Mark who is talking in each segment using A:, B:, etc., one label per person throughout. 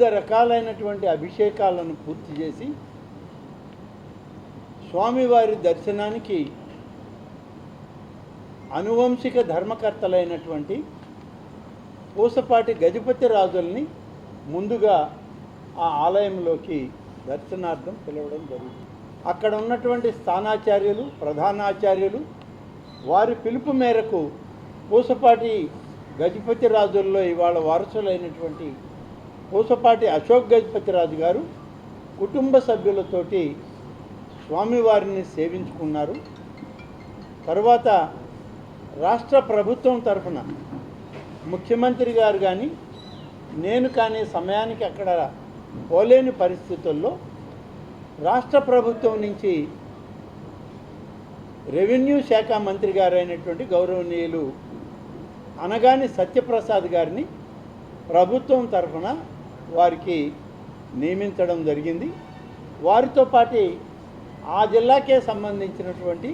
A: వివిధ రకాలైనటువంటి అభిషేకాలను పూర్తి చేసి స్వామివారి దర్శనానికి అనువంశిక ధర్మకర్తలైనటువంటి పూసపాటి గజపతి రాజుల్ని ముందుగా ఆ ఆలయంలోకి దర్శనార్థం పిలవడం జరిగింది. అక్కడ ఉన్నటువంటి స్థానాచార్యులు ప్రధానాచార్యులు వారి పిలుపు మేరకు పూసపాటి గజపతి రాజుల్లో ఇవాళ వారసులైనటువంటి పూసపాటి అశోక్ గజపతిరాజు గారు కుటుంబ సభ్యులతోటి స్వామివారిని సేవించుకున్నారు. తర్వాత రాష్ట్ర ప్రభుత్వం తరఫున ముఖ్యమంత్రి గారు కానీ నేను కానీ సమయానికి అక్కడ పోలేని పరిస్థితుల్లో రాష్ట్ర ప్రభుత్వం నుంచి రెవెన్యూ శాఖ మంత్రి గారైనటువంటి గౌరవనీయులు అనగాని సత్యప్రసాద్ గారిని ప్రభుత్వం తరఫున వారికి నియమించడం జరిగింది. వారితో పాటు ఆ జిల్లాకే సంబంధించినటువంటి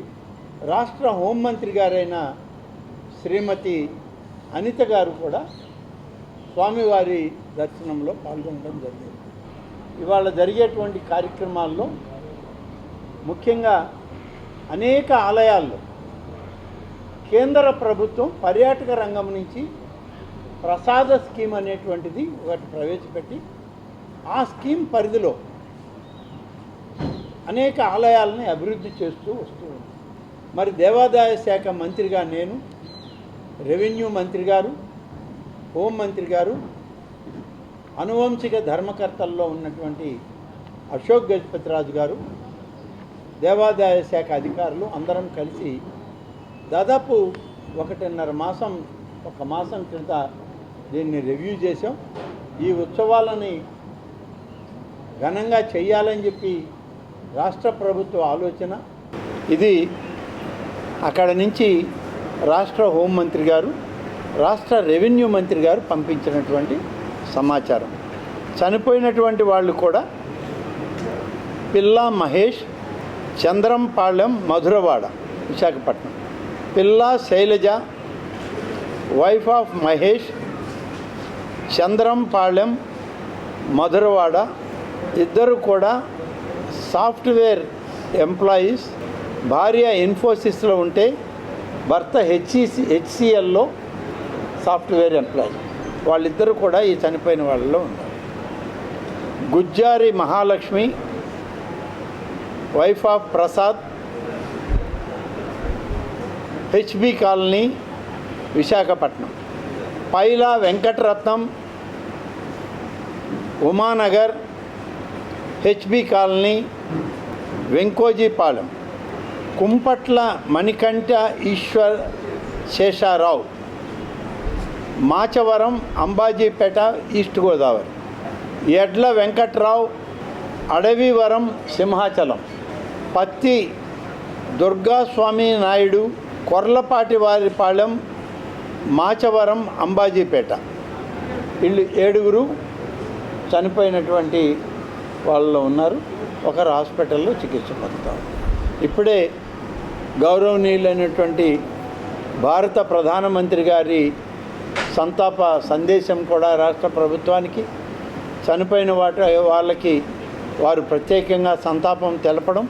A: రాష్ట్ర హోంమంత్రి గారైన శ్రీమతి అనిత గారు కూడా స్వామివారి దర్శనంలో పాల్గొనడం జరిగింది. ఇవాళ జరిగేటువంటి కార్యక్రమాల్లో ముఖ్యంగా అనేక ఆలయాల్లో కేంద్ర ప్రభుత్వం పర్యాటక రంగం నుంచి ప్రసాద స్కీమ్ అనేటువంటిది ఒకటి ప్రవేశపెట్టి ఆ స్కీమ్ పరిధిలో అనేక ఆలయాలని అభివృద్ధి చేస్తూ వస్తూ ఉంది. మరి దేవాదాయ శాఖ మంత్రిగా నేను రెవెన్యూ మంత్రి గారు హోం మంత్రి గారు అనువంశిక ధర్మకర్తల్లో ఉన్నటువంటి అశోక్ గజపతిరాజు గారు దేవాదాయ శాఖ అధికారులు అందరం కలిసి దాదాపు ఒకటిన్నర మాసం ఒక మాసం క్రిత దీన్ని రివ్యూ చేసాం ఈ ఉత్సవాలని ఘనంగా చేయాలని చెప్పి రాష్ట్ర ప్రభుత్వ ఆలోచన. ఇది అక్కడ నుంచి రాష్ట్ర హోంమంత్రి గారు రాష్ట్ర రెవెన్యూ మంత్రి గారు పంపించినటువంటి సమాచారం. చనిపోయినటువంటి వాళ్ళు కూడా పిల్లా మహేష్ చంద్రంపాళెం మధురవాడ విశాఖపట్నం. పిల్లా శైలజ వైఫ్ ఆఫ్ మహేష్ చంద్రంపాళెం మధురవాడ ఇద్దరు కూడా సాఫ్ట్వేర్ ఎంప్లాయీస్. భార్య ఇన్ఫోసిస్లో ఉంటే భర్త హెచ్ఈసి హెచ్సిఎల్లో సాఫ్ట్వేర్ ఎంప్లాయీ. వాళ్ళిద్దరూ కూడా ఈ చనిపోయిన వాళ్ళలో ఉన్నారు. Gujjari Mahalakshmi wife of Prasad H B colony Visakhapatnam. Paila Venkataratnam Umanagar H B colony Venkojipalem Kumpatla Manikanta Eswar Sesharao. Machavaram Ambajipeta east Godavari. Edla Venkatrao Adavivaram Simhachalam. పత్తి దుర్గాస్వామి నాయుడు కొర్లపాటి వారిపాలెం మాచవరం అంబాజీపేట. వీళ్ళు ఏడుగురు చనిపోయినటువంటి వాళ్ళు ఉన్నారు. ఒకరు హాస్పిటల్లో చికిత్స పొందుతారు. ఇప్పుడే గౌరవనీయులైనటువంటి భారత ప్రధానమంత్రి గారి సంతాప సందేశం కూడా రాష్ట్ర ప్రభుత్వానికి. చనిపోయిన వాటి వాళ్ళకి వారు ప్రత్యేకంగా సంతాపం తెలపడం.